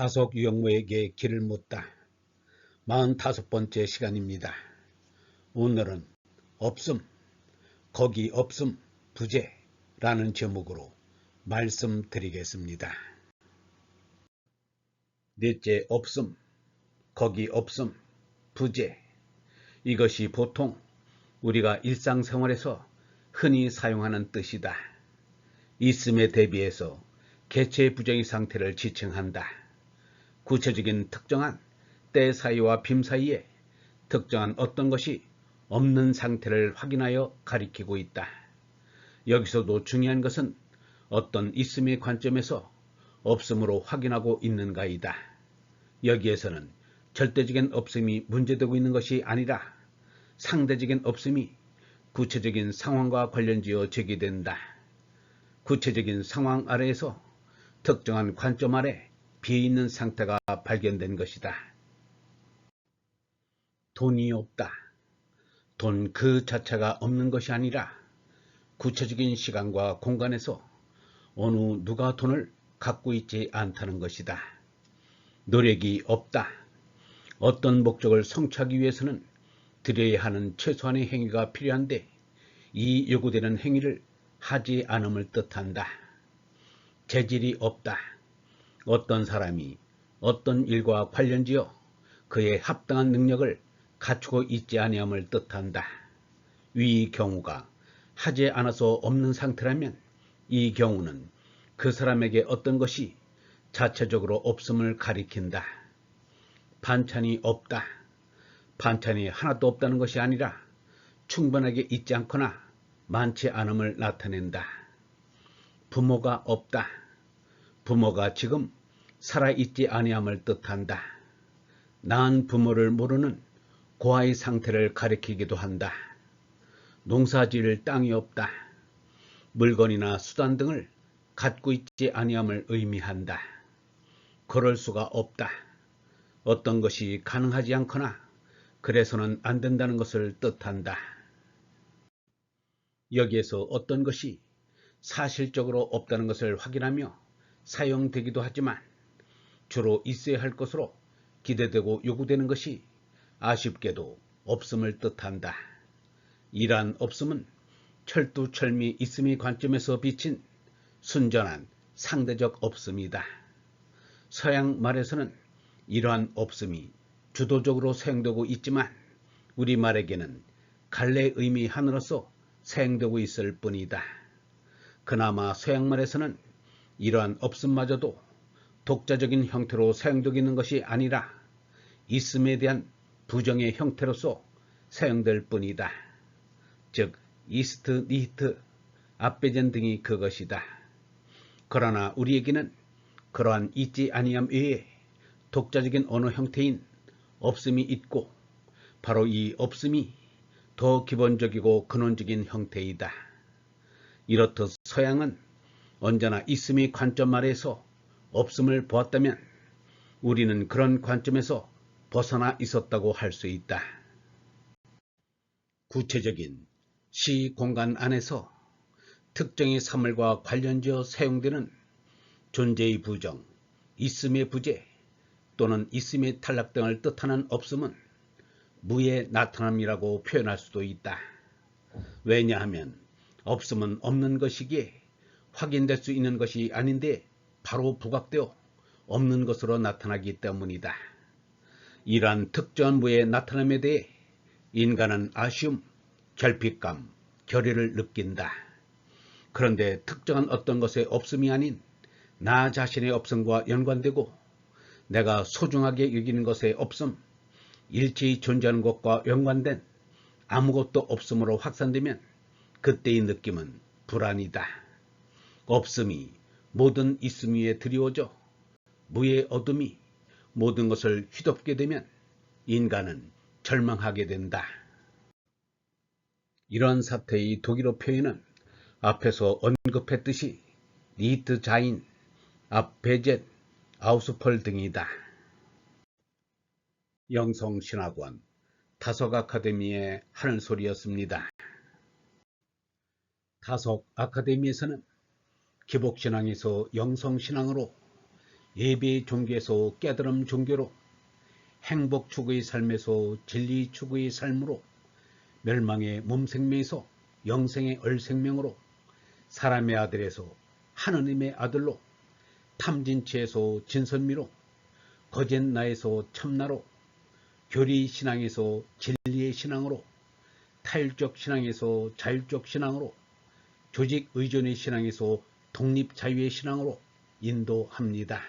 타석 유영모에게 길을 묻다. 45번째 시간입니다. 오늘은 없음, 거기 없음, 부재라는 제목으로 말씀드리겠습니다. 넷째 없음, 거기 없음, 부재. 이것이 보통 우리가 일상생활에서 흔히 사용하는 뜻이다. 있음에 대비해서 개체 부정의 상태를 지칭한다. 구체적인 특정한 때 사이와 빔 사이에 특정한 어떤 것이 없는 상태를 확인하여 가리키고 있다. 여기서도 중요한 것은 어떤 있음의 관점에서 없음으로 확인하고 있는가이다. 여기에서는 절대적인 없음이 문제되고 있는 것이 아니라 상대적인 없음이 구체적인 상황과 관련지어 제기된다. 구체적인 상황 아래에서 특정한 관점 아래 비어있는 상태가 발견된 것이다. 돈이 없다. 돈 그 자체가 없는 것이 아니라 구체적인 시간과 공간에서 어느 누가 돈을 갖고 있지 않다는 것이다. 노력이 없다. 어떤 목적을 성취하기 위해서는 드려야 하는 최소한의 행위가 필요한데 이 요구되는 행위를 하지 않음을 뜻한다. 재질이 없다. 어떤 사람이 어떤 일과 관련지어 그의 합당한 능력을 갖추고 있지 아니함을 뜻한다. 위 경우가 하지 않아서 없는 상태라면 이 경우는 그 사람에게 어떤 것이 자체적으로 없음을 가리킨다. 반찬이 없다. 반찬이 하나도 없다는 것이 아니라 충분하게 있지 않거나 많지 않음을 나타낸다. 부모가 없다. 부모가 지금 살아있지 아니함을 뜻한다. 낳은 부모를 모르는 고아의 상태를 가리키기도 한다. 농사지을 땅이 없다. 물건이나 수단 등을 갖고 있지 아니함을 의미한다. 그럴 수가 없다. 어떤 것이 가능하지 않거나 그래서는 안 된다는 것을 뜻한다. 여기에서 어떤 것이 사실적으로 없다는 것을 확인하며 사용되기도 하지만 주로 있어야 할 것으로 기대되고 요구되는 것이 아쉽게도 없음을 뜻한다. 이러한 없음은 철두철미 있음의 관점에서 비친 순전한 상대적 없음이다. 서양 말에서는 이러한 없음이 주도적으로 사용되고 있지만 우리 말에게는 갈래 의미 하나로서 사용되고 있을 뿐이다. 그나마 서양말에서는 이러한 없음마저도 독자적인 형태로 사용되고 있는 것이 아니라 있음에 대한 부정의 형태로서 사용될 뿐이다. 즉 이스트, 니히트, 앞배전 등이 그것이다. 그러나 우리에게는 그러한 있지 아니함 외에 독자적인 언어 형태인 없음이 있고 바로 이 없음이 더 기본적이고 근원적인 형태이다. 이렇듯 서양은 언제나 있음의 관점 아래에서 없음을 보았다면 우리는 그런 관점에서 벗어나 있었다고 할 수 있다. 구체적인 시 공간 안에서 특정의 사물과 관련지어 사용되는 존재의 부정, 있음의 부재 또는 있음의 탈락 등을 뜻하는 없음은 무의 나타남이라고 표현할 수도 있다. 왜냐하면 없음은 없는 것이기에 확인될 수 있는 것이 아닌데 바로 부각되어 없는 것으로 나타나기 때문이다. 이러한 특정한 무의 나타남에 대해 인간은 아쉬움, 결핍감, 결의를 느낀다. 그런데 특정한 어떤 것의 없음이 아닌 나 자신의 없음과 연관되고 내가 소중하게 여기는 것의 없음, 일체히 존재하는 것과 연관된 아무것도 없음으로 확산되면 그때의 느낌은 불안이다. 없음이 모든 있음 위에 드리워져 무의 어둠이 모든 것을 휘덮게 되면 인간은 절망하게 된다. 이런 사태의 독일어 표현은 앞에서 언급했듯이 니트 자인, 앞베젯, 아우스펄 등이다. 영성신학원 다석 아카데미의 하는 소리였습니다. 다석 아카데미에서는 기복신앙에서 영성신앙으로 예배 종교에서 깨달음 종교로 행복 추구의 삶에서 진리 추구의 삶으로 멸망의 몸 생명에서 영생의 얼생명으로 사람의 아들에서 하느님의 아들로 탐진치에서 진선미로 거짓 나에서 참나로 교리 신앙에서 진리의 신앙으로 타율적 신앙에서 자율적 신앙으로 조직 의존의 신앙에서 독립 자유의 신앙으로 인도합니다.